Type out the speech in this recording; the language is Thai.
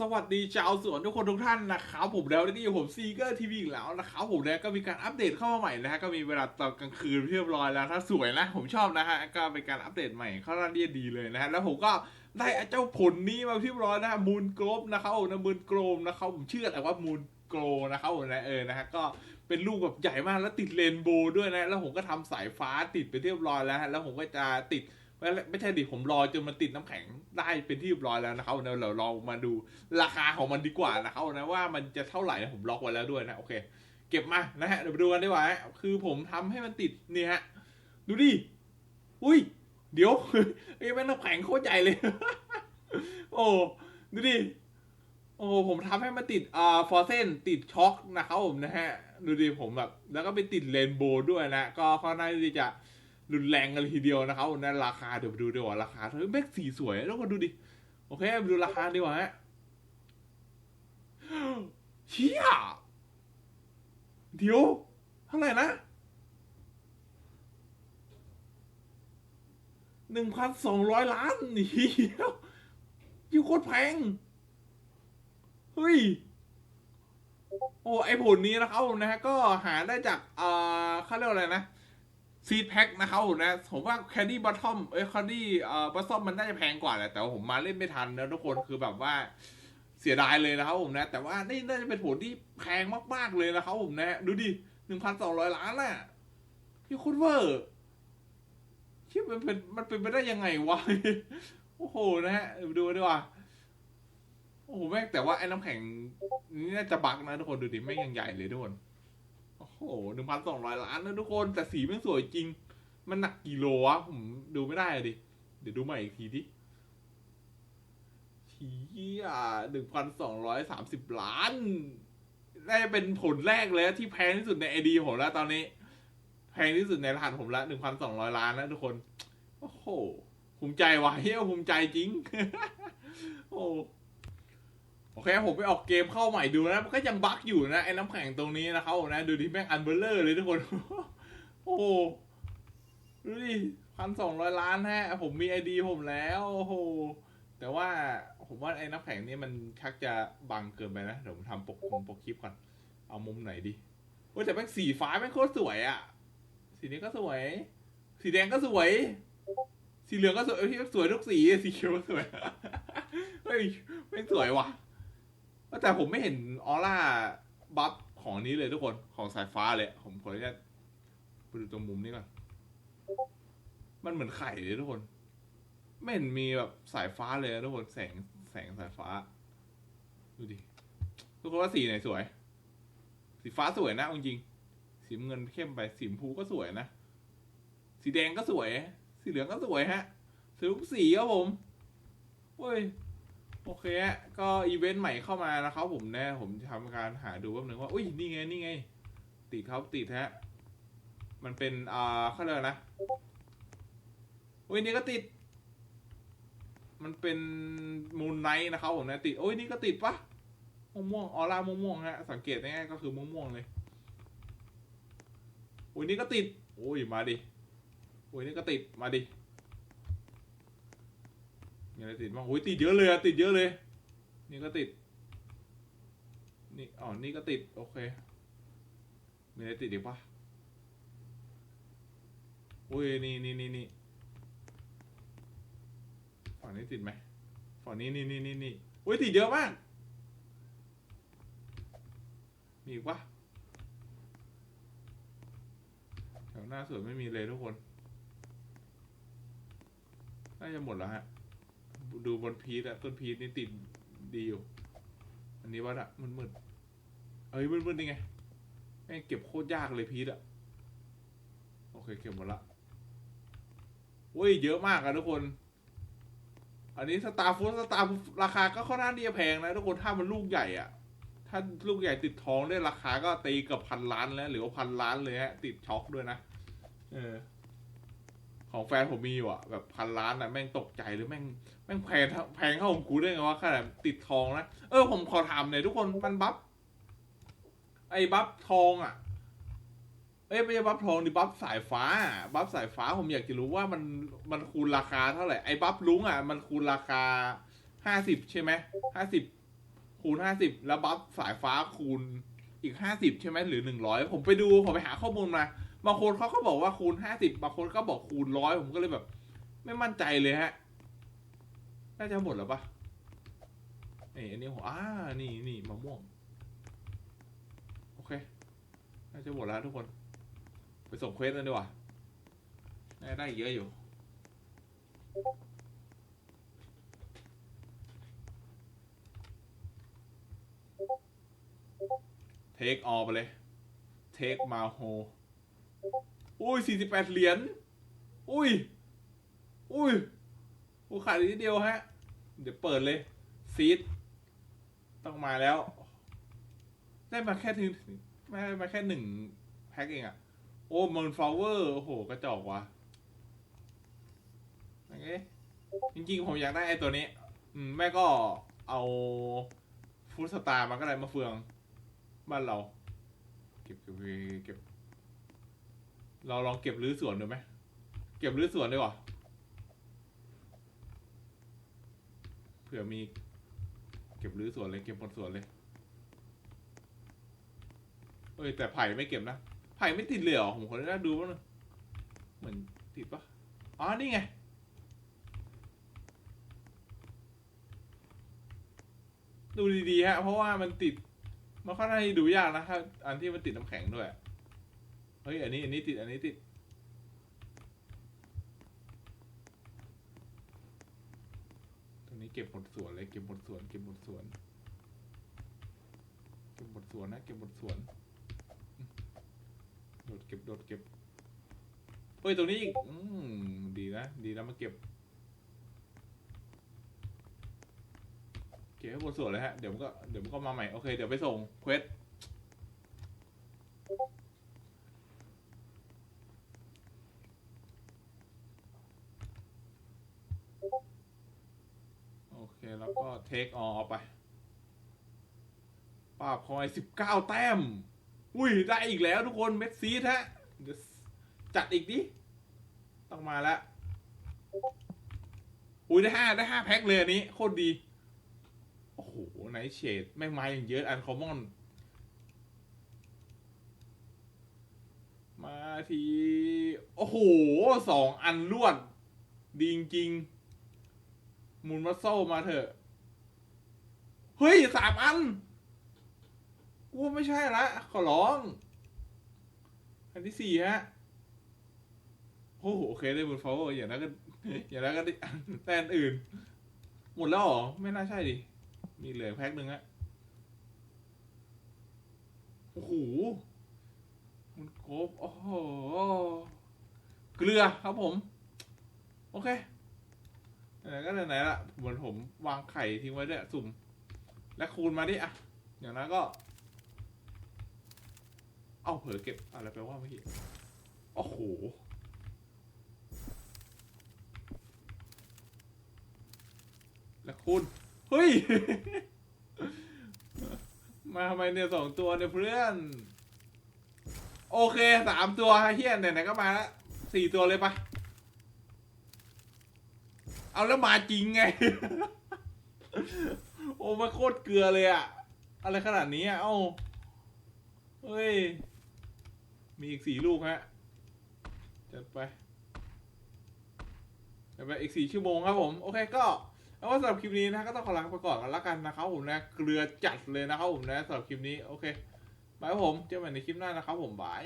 สวัสดีชาวสวนทุกคนทุกท่านนะครับผมแล้วนี่ผมซีเกอร์ทีวีอีกแล้วนะครับผมเนี่ยก็มีการอัปเดตเข้ามาใหม่นะฮะก็มีเวลาตอนกลางคืนเรียบร้อยแล้วถ้าสวยนะ ผมชอบนะฮะก็เป็นการอัปเดตใหม่เข้าด้านดีดีเลยนะฮะแล้วผมก็ได้เจ้าผลนี้มาเรียบร้อยนะฮะมูนกรบนะครับผมนะมูนโกรมนะครับผมเชื่อแต่ว่ามูนโกรนะครับผมนะเออนะฮะก็เป็นลูกแบบใหญ่มากแล้วติดเรนโบว์ด้วยนะ แล้วผมก็ทำสายฟ้าติดไปเรียบร้อยแล้วฮะแล้วผมก็จะติด ไม่ใช่ดิผมรอจนมันติดน้ำแข็งได้เป็นที่เรียบร้อยแล้วนะครับเดี๋ยวเราลองมาดูราคาของมันดีกว่านะครับนะว่ามันจะเท่าไหร่นะผมล็อกไว้แล้วด้วยนะโอเค เก็บมานะฮะเดี๋ยวไปดูกันดีกว่าคือผมทำให้มันติดนี่ฮะดูดิอุ้ย เดี๋ยวไอ้แม่น้ำแข็งโคตรใหญ่เลย โอ้ดูดิโอ้ผมทำให้มันติดอ่าฟอร์เซนติดช็อคนะครับผมนะฮะดูดิผมแบบ แล้วก็ไปติดเรนโบว์ด้วยนะ ก็ค่อนข้างที่จะ รุนแรงกันเลยทีเดียวนะครับนั่นราคาเดี๋ยวดูดีกว่าราคาเฮ้ยแม็กสีสวยแล้วก็ดูดิ โอเคไปดูราคาดีกว่าฮะเชี่ยเดี๋ยวเท่าไหร่นะหนึ่งพันสองร้อยล้านเหี้ยยิ่งโคตรแพง เฮ้ย โอ้ไอผลนี้นะครับผมนะฮะก็หาได้จากเอ่อเขาเรียกว่าอะไรนะ ซีดแพ็คนะครับผมนะผมว่าแคดดี้บัตทอมเอ้ยแคดดี้เอ่อบัตทอมมันน่าจะแพงกว่าแหละแต่ว่าผมมาเล่นไม่ทันนะทุกคนคือแบบว่าเสียดายเลยนะครับผมนะ แต่ว่านี่น่าจะเป็นผลที่แพงมากๆเลยนะครับผมนะ ดูดิหนึ่งพันสองร้อยล้านน่ะพี่คุณเวอร์คิดมันเป็นมันเป็นไปได้ยังไงวะโอ้โหนะฮะดูดีกว่าโอ้โหแม่งแต่ว่าไอ้น้ำแข็งนี่น่าจะบักนะทุกคนดูดิแม่งยังใหญ่เลยทุกคน โอ้โหหนึ่งพันสองร้อยล้านนะทุกคน แต่สีมันสวยจริง มันหนักกี่โลวะผมดูไม่ได้อะดิ เดี๋ยวดูใหม่อีกทีดิชี่ยหนึ่งพันสองร้อยสามสิบล้าน ได้เป็นผลแรกเลยที่แพงที่สุดในไอดีผมแล้วตอนนี้ แพงที่สุดในรหัสผมละหนึ่งพันสองร้อยล้านนะทุกคน โอ้โห ภูมิใจว่ะเฮ้ยภูมิใจจริง โอ้ อเคผมไปออกเกมเข้าใหม่ดูนะมันก็ยังบั๊กอยู่นะไอ้น้ำแข็งตรงนี้นะครับนะดูดิแม่งอันเบลเลอร์เลยทุกคน โอ้โหดูดิพันสองร้อยล้านฮะผมมีไอดีผมแล้วโอ้โหแต่ว่าผมว่าไอ้น้ำแข็งนี่มันชักจะบังเกินไปนะเดี๋ยวผมทำปกคงปกคลิปก่อน เอามุมไหนดีโอ้แต่แม่งสีฟ้าแม่งโคตรสวยอะสีนี้ก็สวย สีแดงก็สวย สีเหลืองก็สวยสวยทุกสีสีเขียวก็สวยเฮ้ยแม่สวยว่ะ แต่ผมไม่เห็นออร่าบัฟของนี้เลยทุกคนของสายฟ้าเลย ผมขออนุญาตไปดูตรงมุมนี้ก่อน มันเหมือนไข่เลยทุกคน ไม่เห็นมีแบบสายฟ้าเลยทุกคนแสงแสงสายฟ้า ดูดิ ทุกคนว่าสีไหนสวย สีฟ้าสวยนะจริง สีเงินเข้มไปสีชมพูก็สวยนะ สีแดงก็สวย สีเหลืองก็สวยฮะสวยทุกสีครับผมเว้ย โอเคฮะก็อีเวนต์ใหม่เข้ามานะครับผมแน่ผมจะทำการหาดูแป๊บนึงว่า อุ้ยนี่ไงนี่ไง ติดครับติดฮะ มันเป็นอ่าเขาเรียกนะ อุ้ยนี่ก็ติด มันเป็นมูนไนท์นะครับผมนะติดโอ้ยนี่ก็ติดปะม่วงม่วงออร่าม่วงม่วงฮะ สังเกตง่ายๆก็คือม่วงม่วงๆเลยอุ้ยนี่ก็ติด โอ้ยมาดิอุ้ยนี่ก็ติดมาดิ มีอะไรติดบ้างโอ้ยติดเยอะเลยอะติดเยอะเลย นี่ก็ติด นี่อ๋อนี่ก็ติด โอเค มีอะไรติดอีกปะโอ้ยนี่นี่นี่นี่ฝั่งนี้ติดไหมฝั่งนี้นี่นี่นี่นี่โอ้ยติดเยอะมาก มีอีกปะแถวหน้าสวนไม่มีเลยทุกคน น่าจะหมดแล้วฮะ ดูบนพีทอะต้นพีทนี่ติดดีอยู่ อันนี้วัดอะมืดมืดๆเอ้ยมืดมืดๆนี่ไงแม่งเก็บโคตรยากเลยพีทอะโอเคเก็บหมดละเว้ยเยอะมากอะทุกคน อันนี้สตาร์ฟูสตาร์ราคาก็ค่อนข้างที่จะแพงนะทุกคนถ้ามันลูกใหญ่อะถ้าลูกใหญ่ติดทองได้ราคาก็ตีเกับพันล้านแล้ว หรือว่าพันล้านเลยฮะติดช็อคด้วยนะ เออ ของแฟนผมมีอยู่อะแบบพันล้านอะแม่งตกใจเลยแม่งแม่งแพงแพงเข้าของกูได้ไงวะขนาดติดทองนะเออผมขอถามหน่อยทุกคนมันบัฟไอ้บัฟทองอะเอ้ยไม่ใช่บัฟทองดิบัฟสายฟ้า บัฟสายฟ้าผมอยากจะรู้ว่ามันมันคูณราคาเท่าไหร่ไอ้บัฟลุงอะมันคูณราคาห้าสิบใช่ไหมห้าสิบคูณห้าสิบแล้วบัฟสายฟ้าคูณอีกห้าสิบใช่ไหมหรือหนึ่งร้อยผมไปดูผมไปหาข้อมูลมา บางคนเขาก็บอกว่าคูณห้าสิบบางคนก็บอกคูณร้อยผมก็เลยแบบ ไม่มั่นใจเลยฮะ น่าจะหมดแล้วปะเอ้อันนี้ผมอ่านี่นี่มะม่วง โอเค น่าจะหมดแล้วทุกคน ไปส่งเควสกันดีกว่าน่าจะได้เยอะอยู่เทคออไปเลย เทคมาโฮ อุ้ยสี่สิบแปดเหรียญ อุ้ย อุ้ยโอ้ขาดนิดเดียวฮะ เดี๋ยวเปิดเลย ซีดต้องมาแล้ว ได้มาแค่ถึงไม่ได้มาแค่หนึ่งแพ็คเองอะโอ้มันฟลาวเวอร์ โอ้โห กระจอกว่ะโอเคจริงๆ ผมอยากได้ไอ้ตัวนี้ อืม แม่ก็เอาฟูดสตาร์มาก็ได้มาเฟือง บ้านเรา เก็บเก็บเก็บ เราลองเก็บรื้อสวนดูไหม เก็บรื้อสวนดีกว่าเผื่อมี เก็บรื้อสวนเลย เก็บหมดสวนเลย เอ้ยแต่ไผ่ไม่เก็บนะ ไผ่ไม่ติดเลยเหรอผมขออนุญาตดูบ้างนะเหมือนติดปะอ๋อ นี่ไง ดูดีๆฮะ เพราะว่ามันติด มันค่อนข้างที่ดูยากนะถ้าอันที่มันติดน้ำแข็งด้วย ฮ้ยอันนี้อันนี้ติดอันนี้ติดตรงนี้เก็บหมดสวนเลยเก็บหมดสวนเก็บหมดสวนเก็บหมดสวนนะเก็บหมดสวนโดดเก็บโดดเก็บเฮ้ยตรงนี้อีกอืมดีนะดีนะมาเก็บเก็บให้หมดส่วนเลยฮะ เดี๋ยวมันก็ เดี๋ยวมันก็มาใหม่ โอเค เดี๋ยวไปส่งเควส โอเค แล้ว ก็เทคออไปป้าบคอยสิบเก้าแต้ม อุ้ย ได้อีกแล้วทุกคนเม็ดซีดฮะเดี๋ยวจัดอีกดิ ต้องมาแล้ว อุ้ยได้ห้าได้ห้าแพ็คเลยอันนี้ โคตรดี โอ้โหไนเชดแม่งมาอย่างเยอะอันคอมมอน มาที โอ้โหสองอันรวด ดีจริง มูลมัสโซมาเถอะ เฮ้ยสามอัน กูไม่ใช่ละ ขอร้อง อันที่สี่ฮะ โอ้โหโอเคได้บุญฟาวเวอร์อย่างนั้นก็ อย่างนั้นก็ได้แต่อันอื่น หมดแล้วหรอ ไม่น่าใช่ดิ มีเหลือแพ็คหนึ่งฮะโอ้โหมันครบโอ้โหเกลือครับผม โอเคไหนก็ไหนละเหมือนผมวางไข่ทิ้งไว้ด้วยสุ่ม และคูณมาดิอะอย่างนั้นก็ เอาเผลอเก็บอะไรไปว่าเมื่อกี้โอ้โหและคูณเฮ้ย มาทำไมเนี่ยสองตัวเนี่ยเพื่อน โอเคสามตัวเฮียนไหนๆก็มาแล้วสี่ตัวเลยปะเอาแล้วมาจริงไง โอ้มาโคตรเกลือเลยอะอะไรขนาดนี้อะเอ้าเฮ้ย มีอีกสี่ลูกฮะจัดไปจัดไปอีกสี่ชั่วโมงครับผม โอเคก็เอาว่าสำหรับคลิปนี้นะก็ต้องขอลาไปก่อนกันละกันนะครับผมนะเกลือจัดเลยนะครับผมนะสำหรับคลิปนี้โอเคบายครับผมเจอกันใหม่ในคลิปหน้านะครับผมบาย